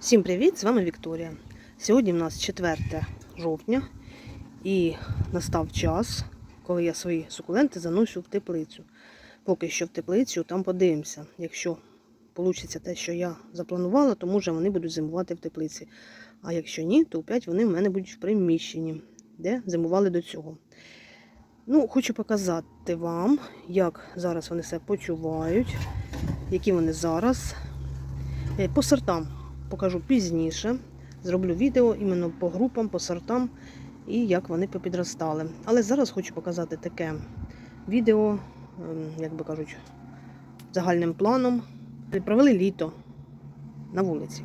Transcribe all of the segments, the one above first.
Всім привіт! З вами Вікторія. Сьогодні в нас 4 жовтня і настав час, коли я свої сукуленти заношу в теплицю. Поки що в теплицю, там подивимося. Якщо вийде те, що я запланувала, то може вони будуть зимувати в теплиці. А якщо ні, то опять вони в мене будуть в приміщенні, де зимували до цього. Ну, хочу показати вам, як зараз вони себе почувають, які вони зараз. Е, По сортам покажу пізніше. Зроблю відео іменно по групам, по сортам і як вони попідростали. Але зараз хочу показати таке відео, ем, як би кажуть, загальним планом. Провели літо на вулиці.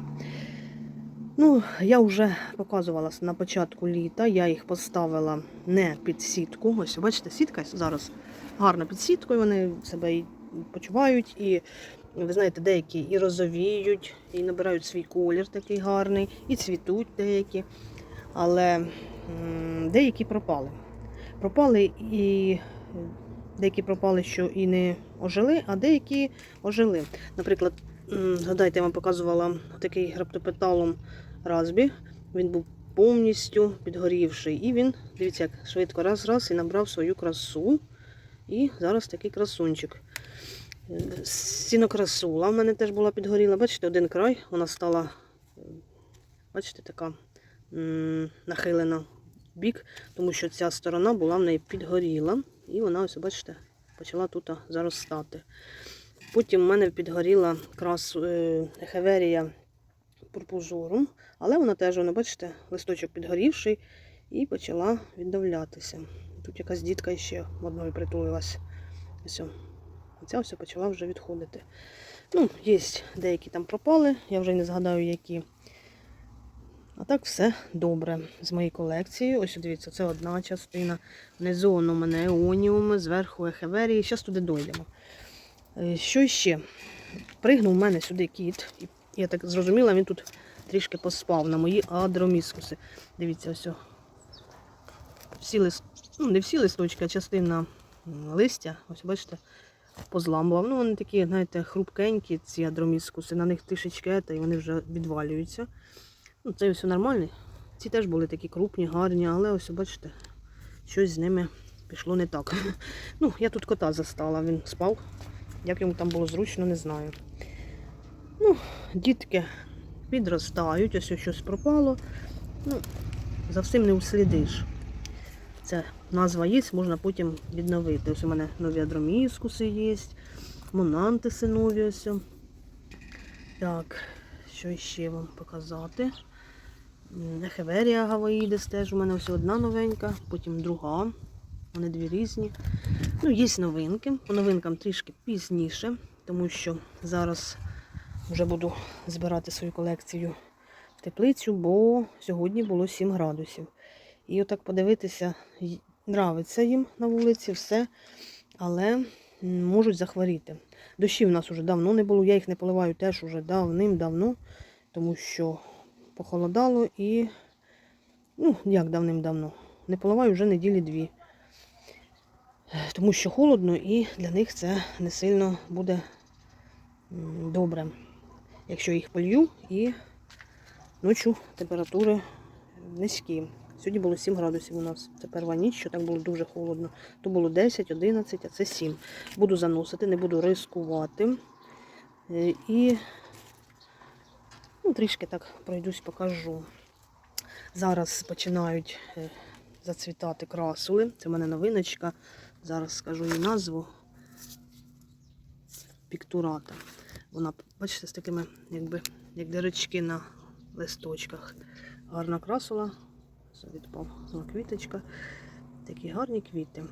Ну, я вже показувала на початку літа, я їх поставила не під сітку. Ось, бачите, сітка зараз гарна під сіткою, вони себе почувають. І ви знаєте, деякі і розовіють, і набирають свій колір такий гарний, і цвітуть деякі. Але деякі пропали. Пропали і деякі пропали, що і не ожили, а деякі ожили. Наприклад, згадайте, я вам показувала такий граптопеталом Разбі. Він був повністю підгорівший. І він, дивіться, як швидко раз-раз і набрав свою красу. І зараз такий красунчик. Сінокрасула в мене теж була підгоріла. Бачите, один край, вона стала, бачите, така нахилена в бік, тому що ця сторона була в неї підгоріла. І вона, ось, бачите, почала тут заростати. Потім в мене підгоріла крас е, Ехеверія пурпужорум, але вона теж, вона, бачите, листочок підгорівший і почала віддавлятися. Тут якась дітка ще одною притулилась. Ось. О. Ця все почала вже відходити. Ну, є деякі там пропали, я вже не згадаю, які. А так все добре з моєю колекцією. Ось дивіться, це одна частина. Внизу у мене еоніуми, зверху ехеверії. Зараз туди дойдемо. Е, Що ще? Пригнув в мене сюди кіт. Я так зрозуміла, він тут трішки поспав на мої адроміскуси. Дивіться, ось. Всі лист... ну, не всі листочки, а частина листя. Ось бачите, позламував. Ну, вони такі, знаєте, хрупкенькі, ці адроміскуси, на них тишечки, і вони вже відвалюються. Ну, це все нормально. Ці теж були такі крупні, гарні, але ось, бачите, щось з ними пішло не так. Ну, я тут кота застала, він спав. Як йому там було зручно, не знаю. Ну, дітки підростають, ось щось пропало. Ну, за всім не услідиш. Це назва є, можна потім відновити. Ось у мене нові адроміскуси є, монантиси нові ось. Так, що ще вам показати? М, Ехеверія гаваїдес теж у мене ось одна новенька, потім друга. Вони дві різні. Ну, є новинки. По новинкам трішки пізніше, тому що зараз вже буду збирати свою колекцію в теплицю, бо сьогодні було 7 градусів. І отак подивитися, нравиться їм на вулиці все, але можуть захворіти. Дощів в нас вже давно не було, я їх не поливаю теж уже давним-давно, тому що похолодало і, ну, як давним-давно, не поливаю вже неділі дві. Е, Тому що холодно і для них це не сильно буде добре. Якщо їх полью і ночі температури низькі. Сьогодні було 7 градусів у нас. Це перша ніч, що так було дуже холодно. То було 10, 11, а це 7. Буду заносити, не буду рискувати. Е, І ну, трішки так пройдусь, покажу. Зараз починають е, зацвітати красули. Це в мене новиночка. Зараз скажу її назву. Піктурата. Вона, бачите, з такими, якби, як дирочки на листочках. Гарна красула. Відпав квіточка. Такі гарні квіти.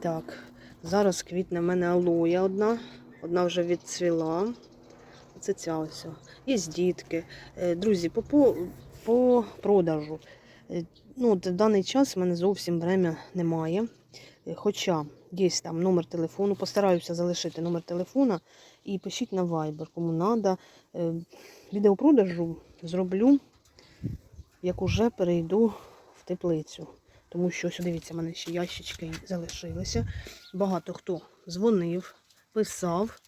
Так, зараз квітне в мене алоя одна. Одна вже відцвіла. Це ця ось. Є дітки. Е, Друзі, по, по, по продажу. Е, Ну, в даний час в мене зовсім время немає. Е, Хоча є там номер телефону, постараюся залишити номер телефона і пишіть на Viber, кому треба. Відеопродажу зроблю, як уже перейду в теплицю. Тому що, ось дивіться, в мене ще ящички залишилися. Багато хто дзвонив, писав.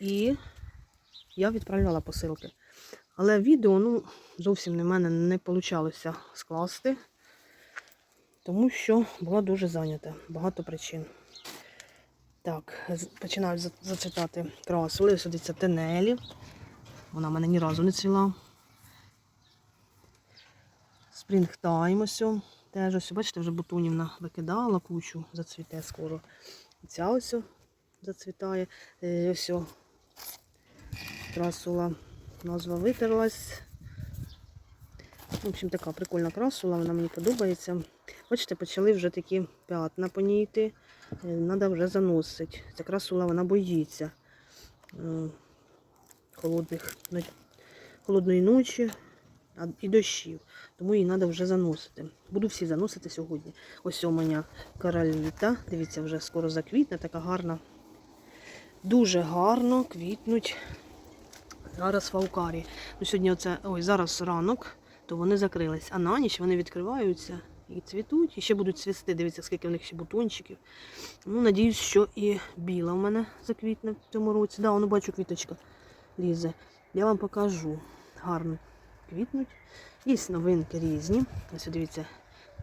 І я відправляла посилки. Але відео ну, зовсім не в мене не вийшло скласти, тому що була дуже зайнята. Багато причин. Так, з- починаю за- зацвітати красули. Сидиться тенелі. Вона в мене ні разу не цвіла. Спрінгтайм ось. Теж ось, бачите, вже бутонів викидала кучу, зацвіте скоро. Ця ось зацвітає. Е, Ось красула. Назва витерлась. В общем, така прикольна красула, вона мені подобається. Бачите, почали вже такі п'ятна по. Треба вже заносити. Ця красула вона боїться е, холодних, холодної ночі і дощів. Тому її треба вже заносити. Буду всі заносити сьогодні. Ось у мене короліта. Дивіться, вже скоро заквітне, така гарна. Дуже гарно квітнуть. Зараз фаукарі. Ну, сьогодні оце, ой, зараз ранок, то вони закрились. А на ніч вони відкриваються і цвітуть. І ще будуть цвісти. Дивіться, скільки в них ще бутончиків. Ну, надіюсь, що і біла в мене заквітне в цьому році. Да, воно бачу, квіточка лізе. Я вам покажу. Гарно квітнуть. Є новинки різні. Ось дивіться,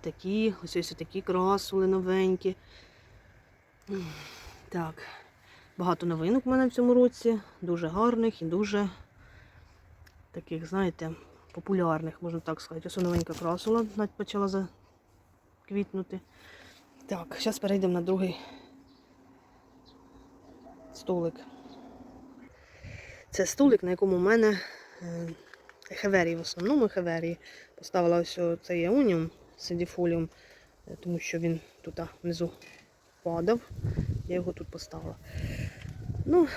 такі, ось ось такі красули новенькі. Так. Багато новинок в мене в цьому році, дуже гарних і дуже таких, знаєте, популярних, можна так сказати. Ось новенька красула почала заквітнути. Так, зараз перейдемо на другий столик. Це столик, на якому в мене е, хеверії, в основному хеверії. Поставила ось цей еоніум сидіфоліум, е, тому що він тут внизу падав. Я його тут поставила. Ну,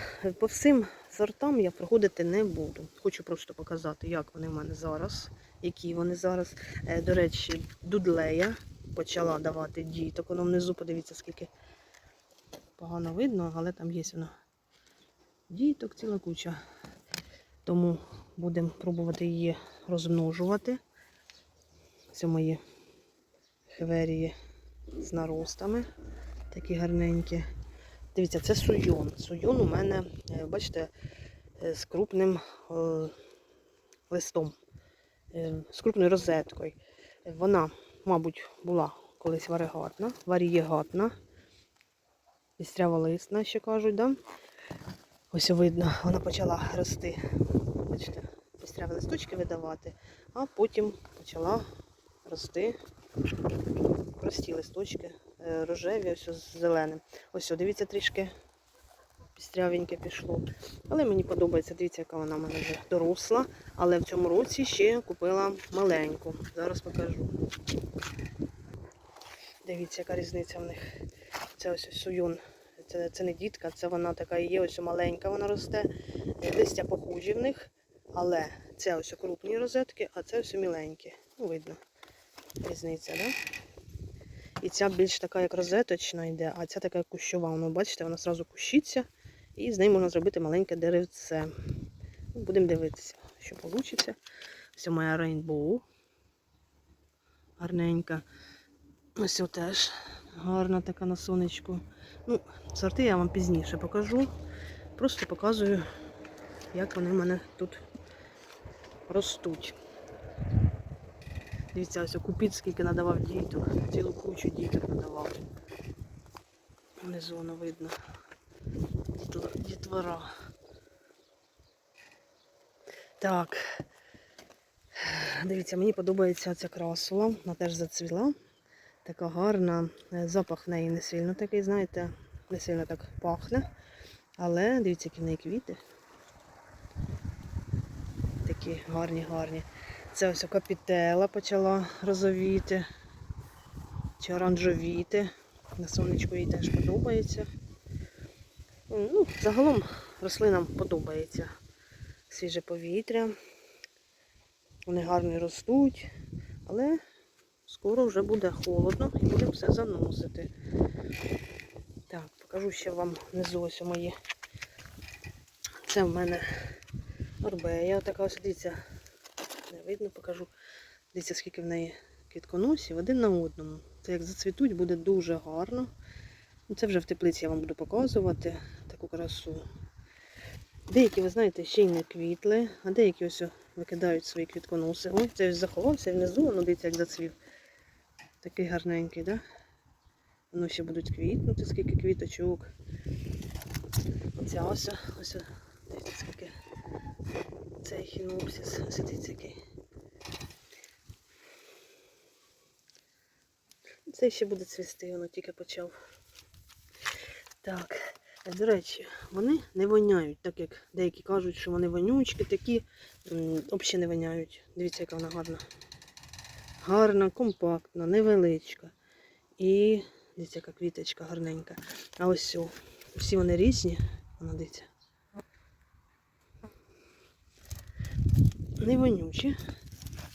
по всім сортам я проходити не буду. Хочу просто показати, як вони в мене зараз, які вони зараз. Е, До речі, дудлея почала давати діток. Воно внизу, подивіться, скільки погано видно, але там є вона. Діток ціла куча. Тому будемо пробувати її розмножувати. Це мої хеверії з наростами. Такі гарненькі. Дивіться, це суйон. Суйон у мене, е, бачите, е, з крупним е, листом, з крупною розеткою. Вона, мабуть, була колись варігатна, варієгатна, пістряволисна, ще кажуть, да? Ось видно, вона почала рости. Бачите, пістряві листочки видавати, а потім почала рости прості листочки, е, рожеві, ось з зеленим. Ось, дивіться, трішки пістрявеньке пішло. Але мені подобається, дивіться, яка вона в мене вже доросла. Але в цьому році ще купила маленьку. Зараз покажу. Дивіться, яка різниця в них. Це ось суюн. Це, це не дітка, це вона така є, ось маленька вона росте. Е, Листя похожі в них, але це ось крупні розетки, а це ось міленькі. Ну, видно. Різниця, так? Да? І ця більш така, як розеточна йде, а ця така як кущова. Воно, бачите, вона одразу кущиться, і з неї можна зробити маленьке деревце. Ну, Будемо дивитися, що вийде. Ось моя рейнбоу. Гарненька. Ось теж гарна така на сонечку. Ну, сорти я вам пізніше покажу. Просто показую, як вони в мене тут ростуть. Дивіться, ось купіт скільки надавав діток. Цілу кучу діток надавав. Внизу воно видно. Дітвор- Дітвора. Так. Дивіться, мені подобається ця красула. Вона теж зацвіла. Така гарна. Е, Запах в неї не сильно такий, знаєте, не сильно так пахне. Але дивіться, які в неї квіти. Такі гарні, гарні. Це ось капітела почала розовіти. Чи оранжовіти. На сонечку їй теж подобається. Ну, загалом рослинам подобається свіже повітря. Вони гарно ростуть, але скоро вже буде холодно і будемо все заносити. Так, покажу ще вам внизу ось мої. Це в мене орбея. Така ось дивіться, не видно, покажу. Дивіться, скільки в неї квітконосів один на одному. Це як зацвітуть, буде дуже гарно. Ну, Це вже в теплиці я вам буду показувати таку красу. Деякі, ви знаєте, ще й не квітли, а деякі ось викидають свої квітконоси. Ой, це ось заховався внизу, воно дивіться, як зацвів. Такий гарненький? Да? Воно ще будуть квітнути, скільки квіточок. Оця ось, ось, дивіться, скільки цей хінопсис, ось дивіться, який. Цей ще буде цвісти, воно тільки почав. Так, е, до речі, вони не воняють, так як деякі кажуть, що вони вонючки такі, взагалі не воняють. Дивіться, яка вона гарна. Гарна, компактна, невеличка. І дивіться, яка квіточка гарненька. А ось все. Всі вони різні. Вона дивіться. Не вонючі.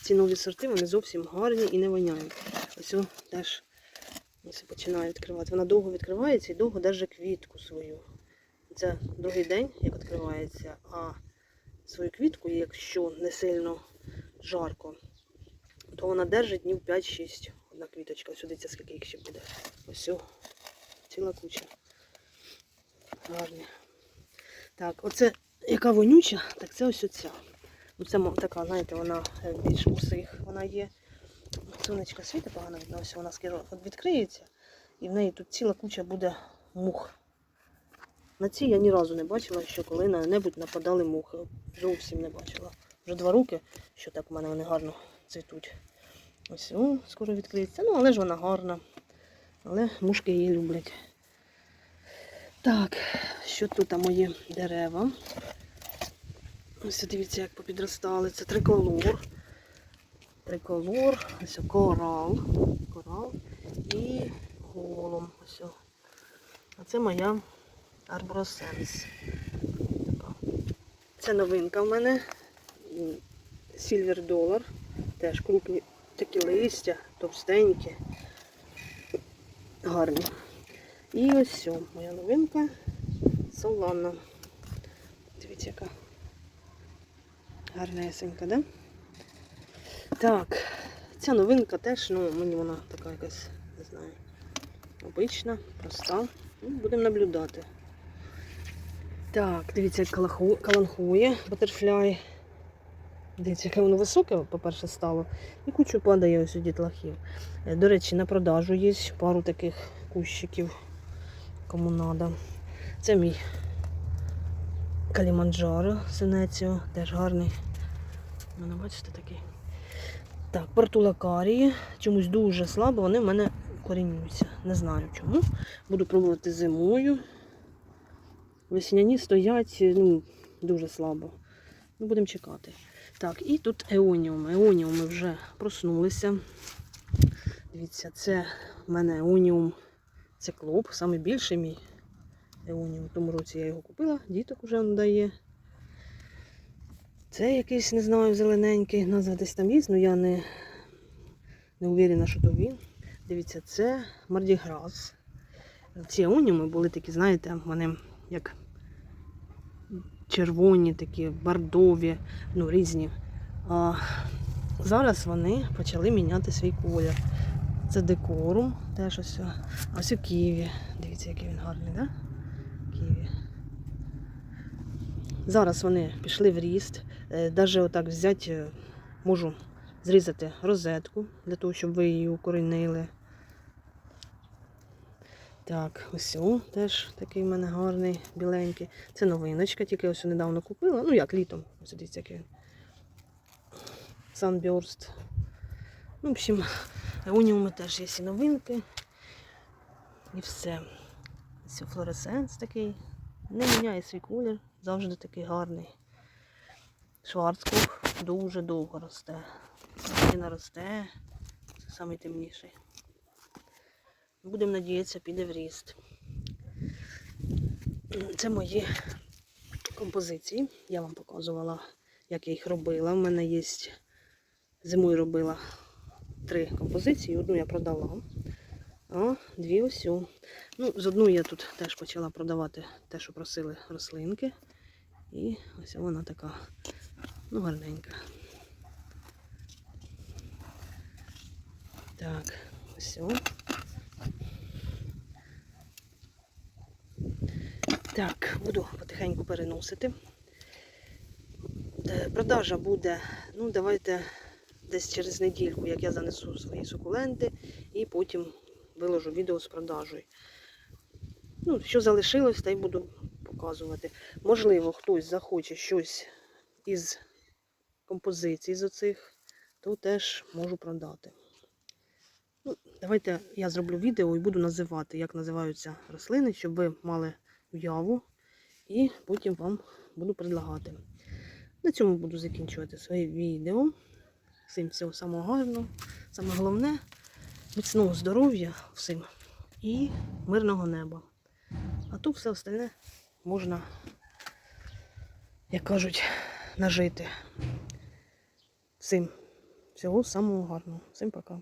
Ці нові сорти, вони зовсім гарні і не воняють. Ось о, теж ось починаю відкривати. Вона довго відкривається і довго держить квітку свою. Це другий день, як відкривається, а свою квітку, якщо не сильно жарко, то вона держить днів 5-6. Одна квіточка. Сюди це скільки їх ще буде. Ось ціла куча. Гарні. Так, оце яка вонюча, так це ось оця. Оце така, знаєте, вона е, більш усих вона є. Сонечко світить погано видно, ось вона відкриється, і в неї тут ціла куча буде мух. На цій я ні разу не бачила, що коли-небудь нападали мухи. Зовсім не бачила. Вже два роки, що так в мене вони гарно цвітуть. Ось о, скоро відкриється. Ну, але ж вона гарна. Але мушки її люблять. Так, що тут мої дерева? Ось дивіться, як попідростали. Це триколор. Триколор, ось корал. Корал і голом. Ось. А це моя арборосенс. Така. Це новинка в мене. Сільвер долар. Теж крупні такі листя, товстенькі. Гарні. І ось моя новинка. Солана. Дивіться, яка гарнесенька, да? Так, ця новинка теж, ну, мені вона така якась, не знаю, обична, проста. Ну, будемо наблюдати. Так, дивіться, як каланхує, батерфляй. Дивіться, яке воно високе, по-перше, стало. І кучу падає ось у дітлахів. Е, До речі, на продажу є пару таких кущиків, кому треба. Це мій Каліманджаро Сенеціо, теж гарний. У мене, бачите, такий. Так, портулакарії. Чомусь дуже слабо, вони в мене корінюються. Не знаю чому. Буду пробувати зимою. Весняні стоять ну, дуже слабо. Ну, будемо чекати. Так, і тут еоніуми. Еоніуми вже проснулися. Дивіться, це в мене еоніум циклоп, саме більший мій еоніум. В тому році я його купила, діток вже дає. Це якийсь, не знаю, зелененький, назва десь там є, але я не, не уверена, що то він. Дивіться, це Мардіграс. Ці еоніуми були такі, знаєте, вони як червоні, такі, бордові, ну, різні. А зараз вони почали міняти свій колір. Це декорум, теж ось. Ось у Києві. Дивіться, який він гарний, да? Києві. Зараз вони пішли в ріст. Навіть отак взяти, е, можу зрізати розетку для того, щоб ви її укорінили. Так, ось о, теж такий в мене гарний, біленький. Це новиночка, тільки ось недавно купила. Ну як літом. Ось дивіться, який. Sunburst. Ну, в общем, уніуми теж є і новинки. І все. Ось флоресенс такий. Не міняє свій колір, завжди такий гарний. Шварцкоп дуже довго росте. Він росте. Це найтемніший. Будемо надіятися, піде в ріст. Це мої композиції. Я вам показувала, як я їх робила. У мене є зимою робила три композиції. Одну я продала. А дві ось. Ну, з одну я тут теж почала продавати те, що просили рослинки. І ось вона така, ну, гарненька. Так, ось. Так, буду потихеньку переносити. Е, Продажа буде, ну давайте десь через недільку, як я занесу свої сукуленти, і потім виложу відео з продажею. Ну, що залишилось, та й буду показувати. Можливо, хтось захоче щось із композицій з оцих, то теж можу продати. Ну, давайте я зроблю відео і буду називати, як називаються рослини, щоб ви мали уяву, і потім вам буду предлагати. На цьому буду закінчувати своє відео. Всім всього самого гарного. Саме головне міцного здоров'я всім і мирного неба. А тут все остальне можна, як кажуть, нажити. Всім всього самого гарного. Всім пока.